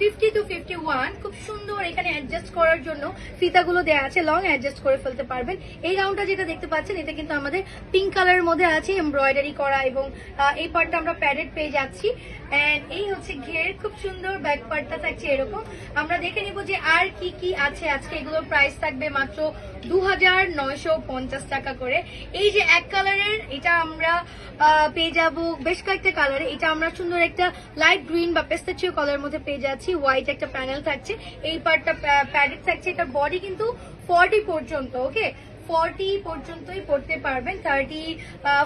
Fifty two fifty one খুব সুন্দর এখানে অ্যাডজাস্ট করার জন্য ফিতাগুলো দেওয়া আছে লং অ্যাডজাস্ট করে ফেলতে পারবেন। এই গাউনটা যেটা দেখতে পাচ্ছেন, এটা কিন্তু আমাদের পিঙ্ক কালারের মধ্যে আছে এমব্রয়ডারি করা এবং এই পার্টটা আমরা প্যাডেড পেয়ে যাচ্ছি। এন্ড এই হচ্ছে ঘের, খুব সুন্দর ব্যাক পার্টটা থাকছে এরকম। আমরা দেখে নিব যে আর কি কি আছে। আজকে এগুলোর প্রাইস থাকবে মাত্র দু হাজার নয়শো পঞ্চাশ টাকা করে। এই যে এক কালারের এটা আমরা পেয়ে যাব বেশ কয়েকটা কালারে এটা আমরা সুন্দর একটা লাইট গ্রিন বা পেস্তাচিও কালারের মধ্যে পেয়ে যাচ্ছি হোয়াইট একটা প্যানেল থাকছে, এই পার্টটা প্যাডেড থাকছে, এটার বডি কিন্তু ফর্টি পর্যন্ত ওকে ফর্টি পর্যন্তই পড়তে পারবেন থার্টি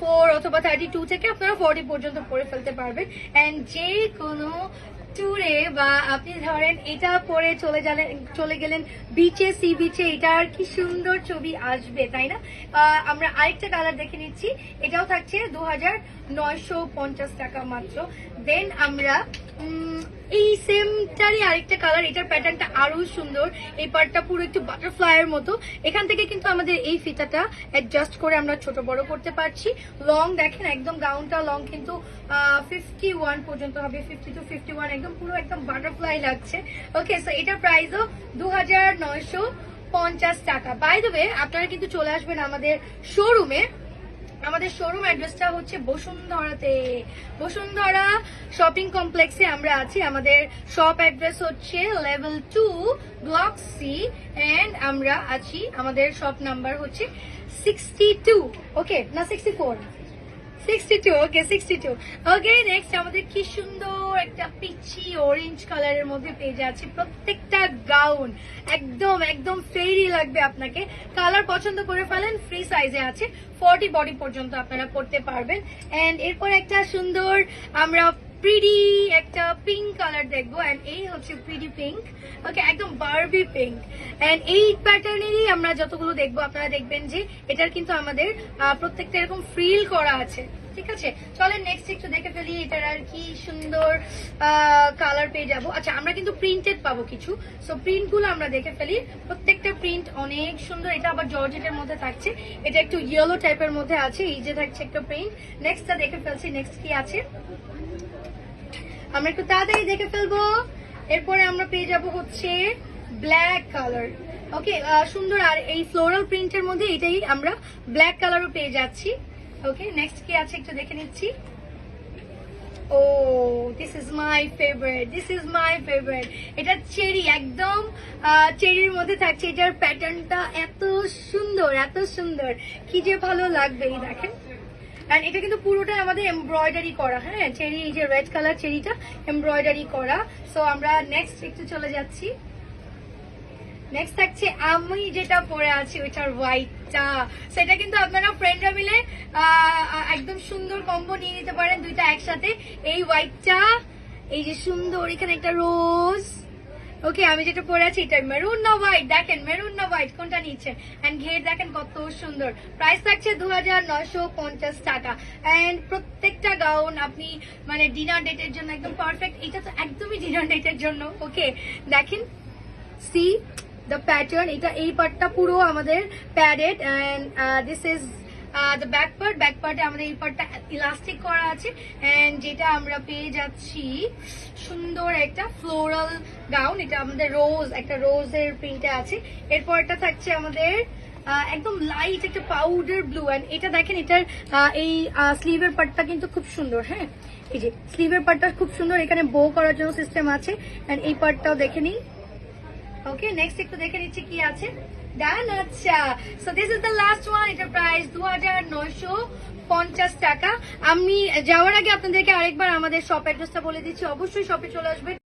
ফোর অথবা থার্টি টু থেকে আপনারা ফর্টি পর্যন্ত পরে ফেলতে পারবেন। অ্যান্ড যে কোনো ট্যুরে বা আপনি ধরেন এটা পরে চলে গেলেন চলে গেলেন বিচে সি বিচে এটা আর কি সুন্দর ছবি আসবে, তাই না? আমরা আরেকটা কালার দেখে নিচ্ছি, এটাও থাকছে দু হাজার নয়শো পঞ্চাশ টাকা মাত্র। দেন আমরা এই সেমটারই আরেকটা কালার এটার প্যাটার্নটা আরও সুন্দর। এই পার্টটা পুরো একটু বাটারফ্লাই এর মতো। এখান থেকে কিন্তু আমাদের এই ফিতাটা অ্যাডজাস্ট করে আমরা ছোট বড় করতে পারছি। লং দেখেন, একদম গাউনটা লং কিন্তু ফিফটি ওয়ান পর্যন্ত হবে ফিফটি টু ফিফটি ওয়ান একদম পুরো একদম বাটারফ্লাই লাগছে। ওকে সো এটার প্রাইসও দু হাজার নয়শো পঞ্চাশ টাকা। বাই ওয়ে আপনারা কিন্তু চলে আসবেন আমাদের শোরুমে আমাদের শোরুম অ্যাড্রেসটা হচ্ছে বসুন্ধরাতে। বসুন্ধরা শপিং কমপ্লেক্সে আমরা আছি। আমাদের শপ অ্যাড্রেস হচ্ছে level two block C and আমরা আছি, আমাদের শপ নাম্বার হচ্ছে সিক্সটি টু ওকে না sixty four sixty two okay sixty two okay next আমাদের কি সুন্দর একটা পিচি অরেঞ্জ কালারের মধ্যে পেয়ে যাচ্ছে প্রত্যেকটা গাউন একদম একদম ফেরি লাগবে আপনাকে। কালার পছন্দ করে ফেলেন ফ্রি সাইজে আছে। ফর্টি বডি পর্যন্ত আপনারা পড়তে পারবেন। এন্ড এরপর একটা সুন্দর আমরা প্রিডি একটা পিঙ্ক কালার দেখব এন্ড এই হচ্ছে প্রিডি পিঙ্ক ওকে একদম বার্বি পিঙ্ক এন্ড এই প্যাটার্নেরই আমরা যতগুলো দেখব, আপনারা দেখবেন যে এটার কিন্তু আমাদের প্রত্যেকটা এরকম ফ্রিল করা আছে। ঠিক আছে? চলেন নেক্সট একটু দেখে ফেলি এটার আর কি সুন্দর কালার পেয়ে যাব। আচ্ছা আমরা কিন্তু প্রিন্টেড পাবো কিছু। সো প্রিন্টগুলো আমরা দেখে ফেলি। প্রত্যেকটা প্রিন্ট অনেক সুন্দর। এটা আবার জর্জেটের মধ্যে থাকছে। এটা একটু ইয়েলো টাইপের মধ্যে আছে। এই যে থাকছে একটা প্রিন্ট নেক্সটটা দেখে ফেলছি। নেক্সট কি আছে? আমরা একটু তাড়াতাড়ি দেখে ফেলব। এরপরে আমরা পেয়ে যাব হচ্ছে ব্ল্যাক কালার ওকে সুন্দর। আর এই ফ্লোরাল প্রিন্টের মধ্যে এটাই আমরা ব্ল্যাক কালারও পেয়ে যাচ্ছি। ওকে নেক্সট কি আছে, একটু দেখে নিচ্ছি। ও this is my favourite this is my favourite এটা চেরি, একদম চেরির মধ্যে থাকছে। এটার প্যাটার্নটা এত সুন্দর এত সুন্দর। কি যে ভালো লাগবে এই দেখেন। আর এটা কিন্তু পুরোটা আমাদের এমব্রয়ডারি করা হ্যাঁ? চেরি, এই যে রেড কালার চেরিটা এমব্রয়ডারি করা। সো আমরা নেক্সট একটু চলে যাচ্ছি। নেক্সট থাকছে, আমি যেটা পরে আছি ওইটার হোয়াইটটা সেটা কিন্তু আপনারা ফ্রেন্ডরা একদম সুন্দর কম্বো নিয়ে নিতে পারেন দুইটা একসাথে। এই হোয়াইটটা এই যে সুন্দর, এখানে একটা রোজ ওকে আমি যেটা পরে আছি, এটা মেরুন না হোয়াইট দেখেন মেরুন না হোয়াইট কোনটা নিচ্ছে? অ্যান্ড ঘের দেখেন কত সুন্দর। প্রাইস থাকছে দু হাজার নয়শো পঞ্চাশ টাকা। অ্যান্ড প্রত্যেকটা গাউন আপনি মানে ডিনার ডেটের জন্য একদম পারফেক্ট এটা তো একদমই ডিনার ডেটের জন্য। ওকে দেখেন। সি দ্য প্যাটার্ন এটা এই পার্টটা পুরো আমাদের padded and this is the back part back পার্টে আমাদের এই পার্টটা ইলাস্টিক করা আছে অ্যান্ড যেটা আমরা পেয়ে যাচ্ছি, সুন্দর একটা ফ্লোরাল গাউন এটা আমাদের রোজ একটা রোজের প্রিন্টে আছে। এরপরটা থাকছে আমাদের একদম লাইট একটা পাউডার ব্লু অ্যান্ড এটা দেখেন, এটার এই স্লিভের পার্টটা কিন্তু খুব সুন্দর হ্যাঁ? এই যে স্লিভের পার্টটা খুব সুন্দর, এখানে বো করার জন্য সিস্টেম আছে অ্যান্ড এই পার্টটাও দেখে নিই ওকে নেক্সট একটু দেখে নিচ্ছি কি আছে। ডান আচ্ছা লাস্ট ওয়ান প্রাইস দু হাজার নয়শো পঞ্চাশ টাকা। আমি যাওয়ার আগে আপনাদেরকে আরেকবার আমাদের শপ অ্যাড্রেসটা বলে দিচ্ছি। অবশ্যই শপে চলে আসবেন।